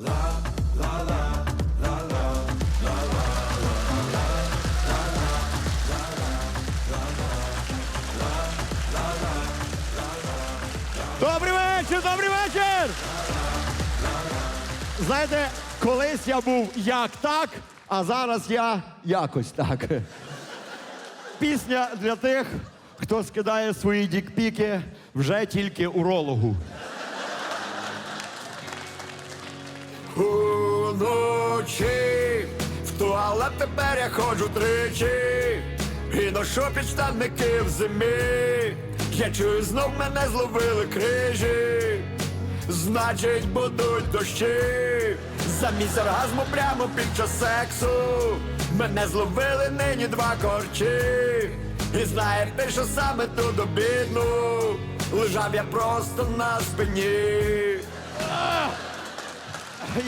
Добрий вечір, добрий вечір! Знаєте, колись я був як так, а зараз я якось так. Пісня для тих, хто скидає свої дікпіки вже тільки урологу. Уночі. В туалет тепер я ходжу тричі. І ношу підштанники в зимі. Я чую, знов мене зловили крижі. Значить, будуть дощі. Замість оргазму прямо під час сексу. Мене зловили нині два корчі. І знаєте, що саме ту обідну Лежав я просто на спині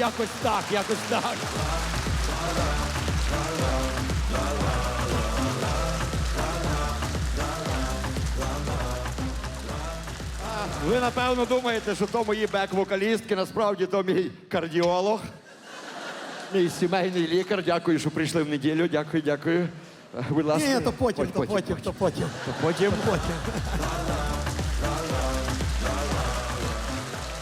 Якось так, якось так. Ви напевно думаєте, що то мої бек-вокалістки, насправді то мій кардіолог, мій сімейний лікар. Дякую, що прийшли в неділю. Дякую, дякую. Будь ласка. Ні, то потім, то потім, то потім. То потім.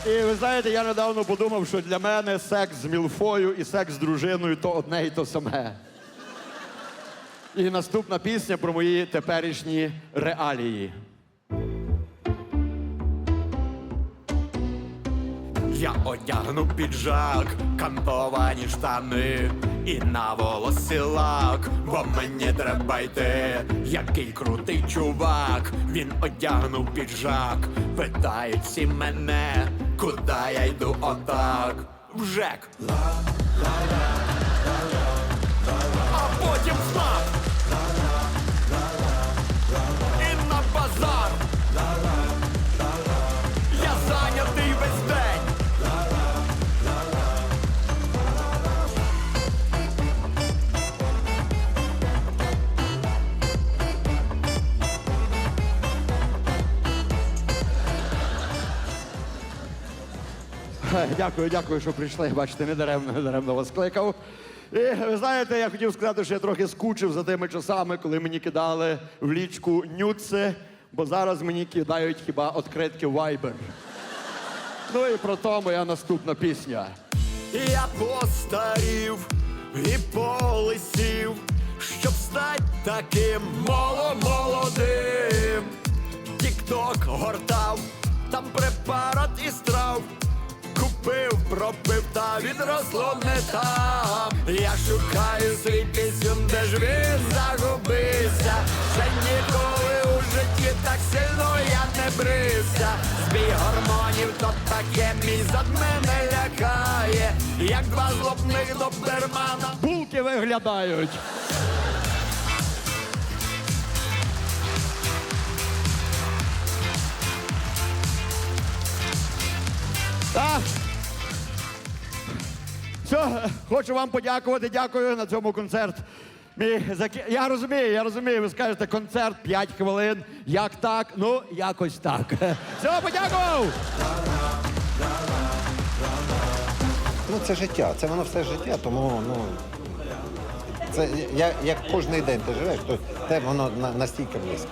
І ви знаєте, я недавно подумав, що для мене секс з мілфою і секс з дружиною то одне і то саме. І наступна пісня про мої теперішні реалії. Я одягну піджак, кантовані штани і на волосі лак, бо мені треба йти, який крутий чувак. Він одягнув піджак, питають всі мене, куди я йду отак. В ЖЕК. А Дякую, дякую, що прийшли. Бачите, не даремно, не даремно вас кликав. І ви знаєте, я хотів сказати, що я трохи скучив за тими часами, коли мені кидали в лічку нюци, бо зараз мені кидають хіба відкритки Viber. Ну і про то моя наступна пісня. Я постарів і полисів, щоб стать таким молодим. Тік-ток гортав, там препарат із трав. Купив, пропив та відросло не там. Я шукаю свій пісюн, де ж він загубився. Ще ніколи у житті так сильно я не брився. Збій гормонів, то таке мій зад мене лякає, як два злобних добермана. Булки виглядають. Хочу вам подякувати. Дякую на цьому концерт. Я розумію, я розумію. Ви скажете концерт 5 хвилин. Як так? Ну, якось так. Все, подякував! Ну, це життя, це воно все життя, тому ну. Це я, як кожен день ти живеш, то те воно на- настільки близько.